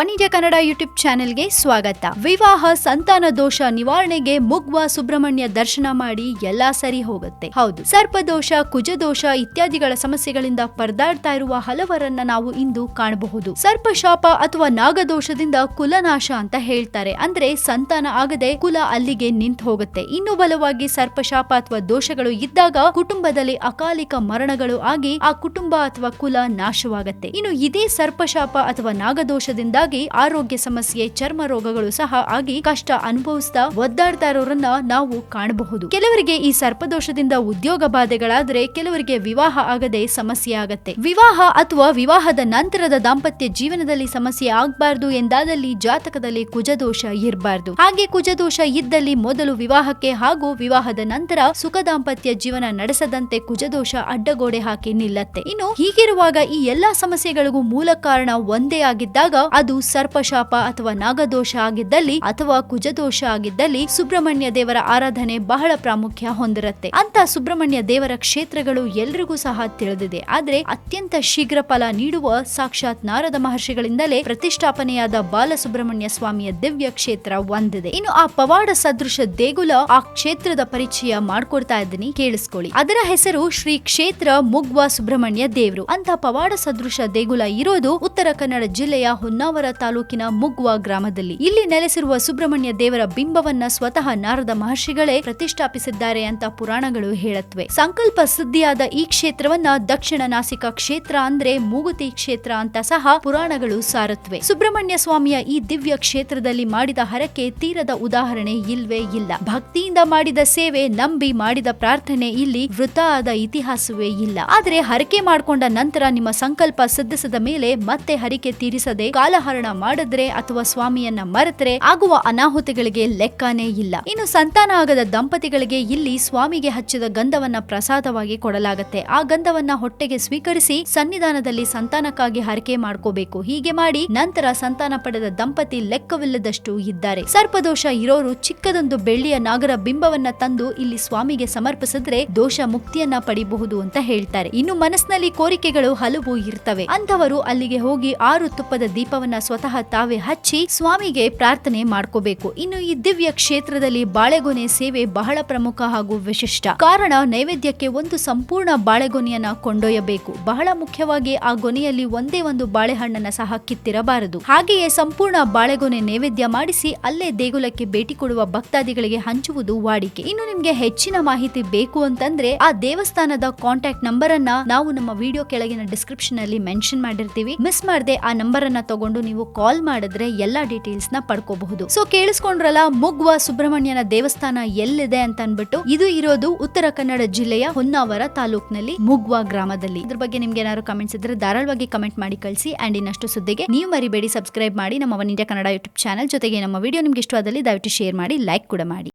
ವನಿಜ Kannada YouTube ಚಾನೆಲ್ಗೆ ಸ್ವಾಗತ. ವಿವಾಹ ಸಂತಾನ ದೋಷ ನಿವಾರಣೆಗೆ ಮುಗ್ವ ಸುಬ್ರಹ್ಮಣ್ಯ ದರ್ಶನ ಮಾಡಿ ಎಲ್ಲಾ ಸರಿ ಹೋಗುತ್ತೆ. ಹೌದು, ಸರ್ಪದೋಷ, ಕುಜದೋಷ ಇತ್ಯಾದಿಗಳ ಸಮಸ್ಯೆಗಳಿಂದ ಪರದಾಡ್ತಾ ಇರುವ ಹಲವರನ್ನ ನಾವು ಇಂದು ಕಾಣಬಹುದು. ಸರ್ಪಶಾಪ ಅಥವಾ ನಾಗದೋಷದಿಂದ ಕುಲನಾಶ ಅಂತ ಹೇಳ್ತಾರೆ. ಅಂದ್ರೆ ಸಂತಾನ ಆಗದೆ ಕುಲ ಅಲ್ಲಿಗೆ ನಿಂತು ಹೋಗುತ್ತೆ. ಇನ್ನು ಬಲವಾಗಿ ಸರ್ಪಶಾಪ ಅಥವಾ ದೋಷಗಳು ಇದ್ದಾಗ ಕುಟುಂಬದಲ್ಲಿ ಅಕಾಲಿಕ ಮರಣಗಳು ಆಗಿ ಆ ಕುಟುಂಬ ಅಥವಾ ಕುಲ ನಾಶವಾಗುತ್ತೆ. ಇನ್ನು ಇದೇ ಸರ್ಪಶಾಪ ಅಥವಾ ನಾಗದೋಷದಿಂದಾಗಿ ಆರೋಗ್ಯ ಸಮಸ್ಯೆ, ಚರ್ಮ ರೋಗಗಳು ಸಹ ಆಗಿ ಕಷ್ಟ ಅನುಭವಿಸ್ತಾ ಒದ್ದಾಡ್ತಾ ಇರೋರನ್ನ ನಾವು ಕಾಣಬಹುದು. ಕೆಲವರಿಗೆ ಈ ಸರ್ಪದೋಷದಿಂದ ಉದ್ಯೋಗ ಬಾಧೆಗಳಾದ್ರೆ ಕೆಲವರಿಗೆ ವಿವಾಹ ಆಗದೆ ಸಮಸ್ಯೆ ಆಗತ್ತೆ. ವಿವಾಹ ಅಥವಾ ವಿವಾಹದ ನಂತರದ ದಾಂಪತ್ಯ ಜೀವನದಲ್ಲಿ ಸಮಸ್ಯೆ ಆಗ್ಬಾರ್ದು ಎಂದಾದಲ್ಲಿ ಜಾತಕದಲ್ಲಿ ಕುಜದೋಷ ಇರಬಾರ್ದು. ಹಾಗೆ ಕುಜದೋಷ ಇದ್ದಲ್ಲಿ ಮೊದಲು ವಿವಾಹಕ್ಕೆ ಹಾಗೂ ವಿವಾಹದ ನಂತರ ಸುಖ ದಾಂಪತ್ಯ ಜೀವನ ನಡೆಸದಂತೆ ಕುಜದೋಷ ಅಡ್ಡಗೋಡೆ ಹಾಕಿ ನಿಲ್ಲತ್ತೆ. ಇನ್ನು ಹೀಗಿರುವಾಗ ಈ ಎಲ್ಲಾ ಸಮಸ್ಯೆಗಳಿಗೂ ಮೂಲ ಕಾರಣ ಒಂದೇ ಆಗಿದ್ದಾಗ ಅದು ಸರ್ಪಶಾಪ ಅಥವಾ ನಾಗದೋಷ ಆಗಿದ್ದಲ್ಲಿ ಅಥವಾ ಕುಜದೋಷ ಆಗಿದ್ದಲ್ಲಿ ಸುಬ್ರಹ್ಮಣ್ಯ ದೇವರ ಆರಾಧನೆ ಬಹಳ ಪ್ರಾಮುಖ್ಯ ಹೊಂದಿರುತ್ತೆ. ಅಂತ ಸುಬ್ರಹ್ಮಣ್ಯ ದೇವರ ಕ್ಷೇತ್ರಗಳು ಎಲ್ರಿಗೂ ಸಹ ತಿಳಿದಿದೆ. ಆದ್ರೆ ಅತ್ಯಂತ ಶೀಘ್ರ ಫಲ ನೀಡುವ ಸಾಕ್ಷಾತ್ ನಾರದ ಮಹರ್ಷಿಗಳಿಂದಲೇ ಪ್ರತಿಷ್ಠಾಪನೆಯಾದ ಬಾಲಸುಬ್ರಹ್ಮಣ್ಯ ಸ್ವಾಮಿಯ ದಿವ್ಯ ಕ್ಷೇತ್ರ ಒಂದಿದೆ. ಇನ್ನು ಆ ಪವಾಡ ಸದೃಶ ದೇಗುಲ ಆ ಕ್ಷೇತ್ರದ ಪರಿಚಯ ಮಾಡ್ಕೊಡ್ತಾ ಇದ್ದೀನಿ. ಕೇಳಿಸ್ಕೊಳ್ಳಿ. ಅದರ ಹೆಸರು ಶ್ರೀ ಕ್ಷೇತ್ರ ಮುಗ್ವ ಸುಬ್ರಹ್ಮಣ್ಯ ದೇವರು. ಅಂತ ಪವಾಡ ಸದೃಶ ದೇಗುಲ ಇರೋದು ಉತ್ತರ ಕನ್ನಡ ಜಿಲ್ಲೆಯ ಹೊನ್ನಾವರ ತಾಲೂಕಿನ ಮುಗ್ವ ಗ್ರಾಮದಲ್ಲಿ ಇಲ್ಲಿ ನೆಲೆಸಿರುವ ಸುಬ್ರಹ್ಮಣ್ಯ ದೇವರ ಬಿಂಬವನ್ನ ಸ್ವತಃ ನಾರದ ಮಹರ್ಷಿಗಳೇ ಪ್ರತಿಷ್ಠಾಪಿಸಿದ್ದಾರೆ ಅಂತ ಪುರಾಣಗಳು ಹೇಳತ್ವೆ ಸಂಕಲ್ಪ ಸಿದ್ಧಿಯಾದ ಈ ಕ್ಷೇತ್ರವನ್ನ ದಕ್ಷಿಣ ನಾಸಿಕ ಕ್ಷೇತ್ರ ಅಂದ್ರೆ ಮೂಗುತಿ ಕ್ಷೇತ್ರ ಅಂತ ಸಹ ಪುರಾಣಗಳು ಸಾರುತ್ತವೆ. ಸುಬ್ರಹ್ಮಣ್ಯ ಸ್ವಾಮಿಯ ಈ ದಿವ್ಯ ಕ್ಷೇತ್ರದಲ್ಲಿ ಮಾಡಿದ ಹರಕೆ ತೀರದ ಉದಾಹರಣೆ ಇಲ್ವೇ ಇಲ್ಲ. ಭಕ್ತಿಯಿಂದ ಮಾಡಿದ ಸೇವೆ ನಂಬಿ ಮಾಡಿದ ಪ್ರಾರ್ಥನೆ ಇಲ್ಲಿ ವೃತ ಆದ ಇತಿಹಾಸವೇ ಇಲ್ಲ. ಆದ್ರೆ ಹರಕೆ ಮಾಡಿಕೊಂಡ ನಂತರ ನಿಮ್ಮ ಸಂಕಲ್ಪ ಸಿದ್ಧಿಸಿದ ಮೇಲೆ ಮತ್ತೆ ಹರಿಕೆ ತೀರಿಸದೆ ಕಾಲಹರಣ ಮಾಡಿದ್ರೆ ಅಥವಾ ಸ್ವಾಮಿಯನ್ನ ಮರೆತರೆ ಆಗುವ ಅನಾಹುತಗಳಿಗೆ ಲೆಕ್ಕನೇ ಇಲ್ಲ. ಇನ್ನು ಸಂತಾನ ಆಗದ ದಂಪತಿಗಳಿಗೆ ಇಲ್ಲಿ ಸ್ವಾಮಿಗೆ ಹಚ್ಚಿದ ಗಂಧವನ್ನ ಪ್ರಸಾದವಾಗಿ ಕೊಡಲಾಗತ್ತೆ. ಆ ಗಂಧವನ್ನ ಹೊಟ್ಟೆಗೆ ಸ್ವೀಕರಿಸಿ ಸನ್ನಿಧಾನದಲ್ಲಿ ಸಂತಾನಕ್ಕಾಗಿ ಹರಕೆ ಮಾಡ್ಕೋಬೇಕು. ಹೀಗೆ ಮಾಡಿ ನಂತರ ಸಂತಾನ ಪಡೆದ ದಂಪತಿ ಲೆಕ್ಕವಿಲ್ಲದಷ್ಟು ಇದ್ದಾರೆ. ಸರ್ಪದೋಷ ಇರೋರು ಚಿಕ್ಕದೊಂದು ಬೆಳ್ಳಿಯ ನಾಗರ ಬಿಂಬವನ್ನ ತಂದು ಇಲ್ಲಿ ಸ್ವಾಮಿಗೆ ಸಮರ್ಪಿಸಿದ್ರೆ ದೋಷ ಮುಕ್ತಿಯನ್ನ ಪಡಿಬಹುದು ಅಂತ ಹೇಳ್ತಾರೆ. ಇನ್ನು ಮನಸ್ಸಿನಲ್ಲಿ ಕೋರಿಕೆಗಳು ಹಲವು ಇರ್ತವೆ. ಅಂತವರು ಅಲ್ಲಿಗೆ ಹೋಗಿ ಆರು ತುಪ್ಪದ ದೀಪವನ್ನ ಸ್ವತಃ ತಾವೇ ಹಚ್ಚಿ ಸ್ವಾಮಿಗೆ ಪ್ರಾರ್ಥನೆ ಮಾಡ್ಕೋಬೇಕು. ಇನ್ನು ಈ ದಿವ್ಯ ಕ್ಷೇತ್ರದಲ್ಲಿ ಬಾಳೆಗೊನೆ ಸೇವೆ ಬಹಳ ಪ್ರಮುಖ ಹಾಗೂ ವಿಶಿಷ್ಟ. ಕಾರಣ ನೈವೇದ್ಯಕ್ಕೆ ಒಂದು ಸಂಪೂರ್ಣ ಬಾಳೆಗೊನೆಯನ್ನ ಕೊಂಡೊಯ್ಯಬೇಕು. ಬಹಳ ಮುಖ್ಯವಾಗಿ ಆ ಗೊನೆಯಲ್ಲಿ ಒಂದೇ ಒಂದು ಬಾಳೆಹಣ್ಣನ್ನ ಸಹ ಕಿತ್ತಿರಬಾರದು. ಹಾಗೆಯೇ ಸಂಪೂರ್ಣ ಬಾಳೆಗೊನೆ ನೈವೇದ್ಯ ಮಾಡಿಸಿ ಅಲ್ಲೇ ದೇಗುಲಕ್ಕೆ ಭೇಟಿ ಕೊಡುವ ಭಕ್ತಾದಿಗಳಿಗೆ ಹಂಚುವುದು ವಾಡಿಕೆ. ಇನ್ನು ನಿಮ್ಗೆ ಹೆಚ್ಚಿನ ಮಾಹಿತಿ ಬೇಕು ಅಂತಂದ್ರೆ ಆ ದೇವಸ್ಥಾನದ ಕಾಂಟ್ಯಾಕ್ಟ್ ನಂಬರ್ ಅನ್ನ ನಾವು ನಮ್ಮ ವಿಡಿಯೋ ಕೆಳಗಿನ ಡಿಸ್ಕ್ರಿಪ್ಷನ್ ಅಲ್ಲಿ ಮೆನ್ಷನ್ ಮಾಡಿರ್ತೀವಿ. ಮಿಸ್ ಮಾಡದೆ ಆ ನಂಬರ್ ಅನ್ನ ತಗೊಂಡು ನೀವು ಕಾಲ್ ಮಾಡಿದ್ರೆ ಎಲ್ಲಾ ಡೀಟೇಲ್ಸ್ನ ಪಡ್ಕೋಬಹುದು. ಸೊ ಕೇಳಿಸ್ಕೊಂಡ್ರಲ್ಲ, ಮುಗ್ವ ಸುಬ್ರಹ್ಮಣ್ಯನ ದೇವಸ್ಥಾನ ಎಲ್ಲಿದೆ ಅಂತ ಅನ್ಬಿಟ್ಟು ಇದು ಇರೋದು ಉತ್ತರ ಕನ್ನಡ ಜಿಲ್ಲೆಯ ಹೊನ್ನಾವರ ತಾಲೂಕಿನಲ್ಲಿ ಮುಗ್ವ ಗ್ರಾಮದಲ್ಲಿ. ಇದ್ರ ಬಗ್ಗೆ ನಿಮ್ಗೆ ಏನಾದ್ರು ಕಮೆಂಟ್ಸ್ ಇದ್ರೆ ಧಾರಾಳವಾಗಿ ಕಮೆಂಟ್ ಮಾಡಿ ಕಳಿಸಿ ಅಂಡ್ ಇನ್ನಷ್ಟು ಸುದ್ದಿಗೆ ನೀವು ಮರಿಬೇಡಿ ಸಬ್ಸ್ಕ್ರೈಬ್ ಮಾಡಿ ನಮ್ಮ One India Kannada YouTube channel ಜೊತೆಗೆ ನಮ್ಮ ವಿಡಿಯೋ ನಿಮ್ಗೆ ಇಷ್ಟವಾದಲ್ಲಿ ದಯವಿಟ್ಟು ಶೇರ್ ಮಾಡಿ ಲೈಕ್ ಕೂಡ ಮಾಡಿ.